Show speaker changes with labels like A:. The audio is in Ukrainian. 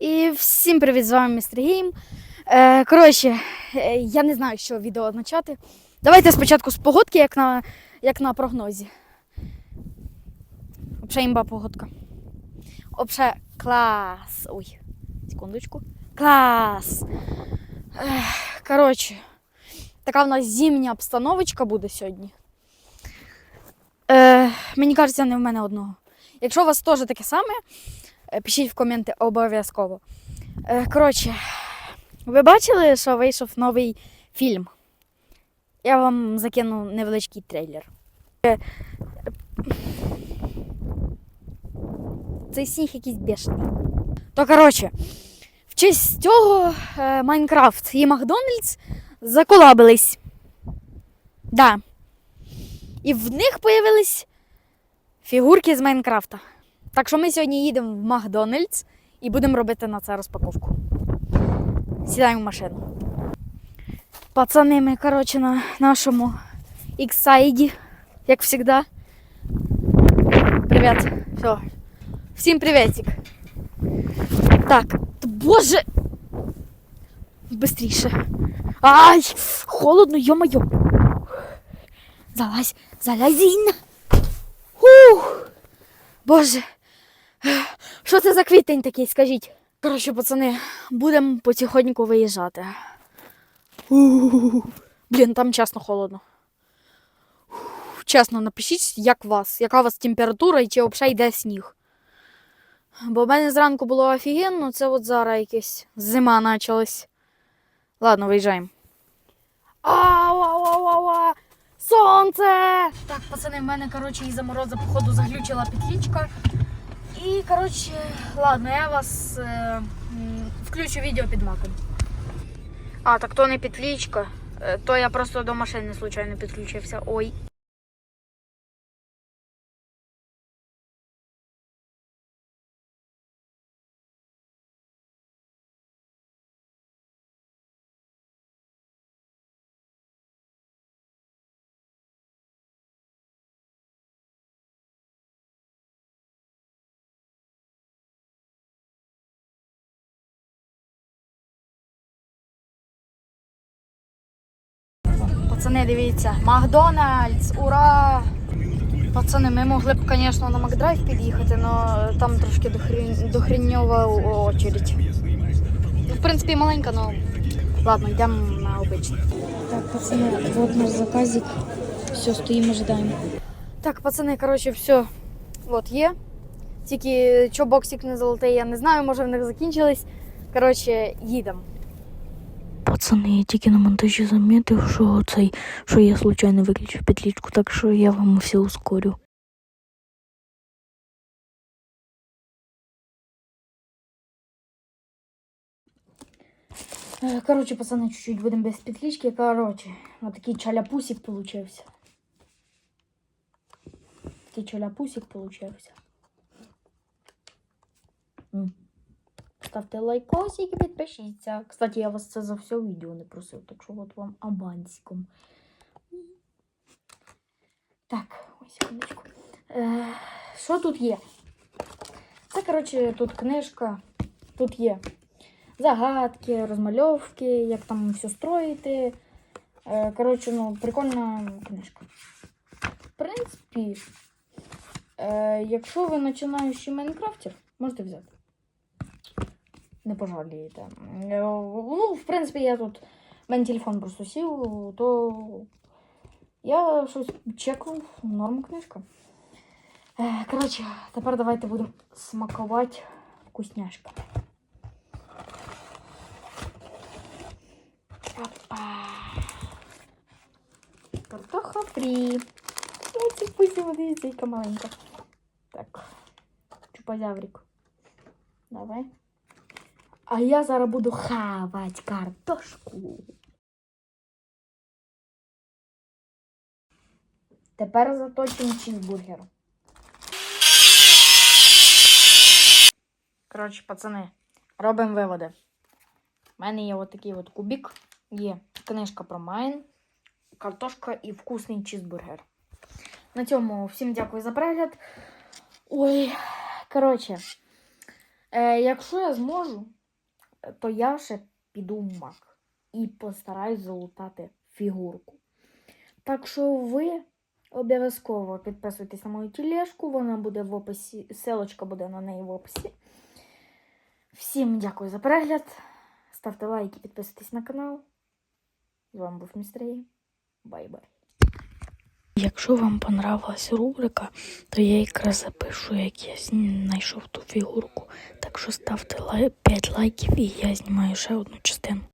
A: І всім привіт, з вами містер Гейм. Е, коротше, е, я не знаю, що відео означати. Давайте спочатку з погодки, як на, як на прогнозі. Обше імба погодка. Обше клас. Ой, секундочку. Клас. Ех, коротше, така в нас зимня обстановочка буде сьогодні. Е, мені кажеться, не в мене одного. Якщо у вас теж таке саме, пишіть в коменти обов'язково. Е, коротше, ви бачили, що вийшов новий фільм? Я вам закину невеличкий трейлер. Е, Цей сніг якийсь бешений. То коротше, в честь цього е, Майнкрафт і Макдональдс заколабились. Да. І в них появились фігурки з Майнкрафта. Так що ми сьогодні їдемо в Макдональдс і будемо робити на це розпаковку. Сідаємо в машину. Пацани, ми, коротше, на нашому іксайді, як завжди. Привіт. Все. Всім привітик. Так, боже. Быстріше. Ай, холодно, йо-моє. Залазь, залазінь. Ух. Боже. Що це за квітень такий, скажіть? Коротше, пацани, будемо потихоньку виїжджати. Блін, там чесно холодно. Чесно, напишіть, як вас, яка у вас температура і чи взагалі йде сніг. Бо в мене зранку було офігенно, це от зараз якась зима почалась. Ладно, виїжджаємо. Ау, ау, ау, ау, ау. Сонце! Так, пацани, в мене, коротше, із-за мороза, походу, заглючила петличка. І, коротше, ладно, я вас е, включу відео під маком. А, так то не петличка. Е, То я просто до машини случайно підключився. Ой. Пацани, дивіться, Макдональдс, ура! Пацани, ми могли б, звісно, на Макдрайв під'їхати, але там трошки дохрін... дохріньова очередь. В принципі, маленька, але ладно, йдемо на обичний. Так, пацани, от наш заказик. Все, стоїмо, ожидаємо. Так, пацани, коротше, все. От є. Тільки що боксик не золотий, я не знаю, може в них закінчились. Коротше, їдемо.
B: Пацани, я тільки на монтажі замітив, що цей, що я случайно виключив петлічку, так що я вам все ускорю.
A: Е, Короче, пацаны, чуть-чуть будем без петлички. Короче, вот такий чаляпусик получился. Такий чаляпусик получился. Ставте лайкосик і підпишіться. Кстати, я вас це за все відео не просив, так що от вам абансиком. Так, ось секундочку. Е, Що тут є? Це, коротше, тут книжка. Тут є загадки, розмальовки, як там все строїти. Е, Коротше, ну, прикольна книжка. В принципі, е, якщо ви починаючий майнкрафтер, можете взяти. Не пожалієте. Е, Ну, в принципі, я тут. У мене телефон просто сів, то я щось чекав, норм книжка. Е, Коротше, тепер давайте будемо смакувати вкусняшками. Опа. Картоха фрі. Ось пусть дивіться, яка маленька. Так. Чупазяврик. Давай. А я зараз буду хавати картошку. Тепер заточимо чізбургер. Коротше, пацани, робимо виводи. У мене є отакий от кубик. Є книжка про Майн, картошка і вкусний чізбургер. На цьому всім дякую за перегляд. Ой, коротше, Е, якщо я зможу, то я ще піду в мак і постараюсь залутати фігурку. Так що ви обов'язково підписуйтесь на мою тележку, вона буде в описі, ссылочка буде на неї в описі. Всім дякую за перегляд. Ставте лайки, підписуйтесь на канал. З вами був Містрей. Бай-бай.
B: Якщо вам понравилась рубрика, то я якраз запишу, як я знайшов ту фігурку. Так що ставте лай- 5 лайків і я знімаю ще одну частину.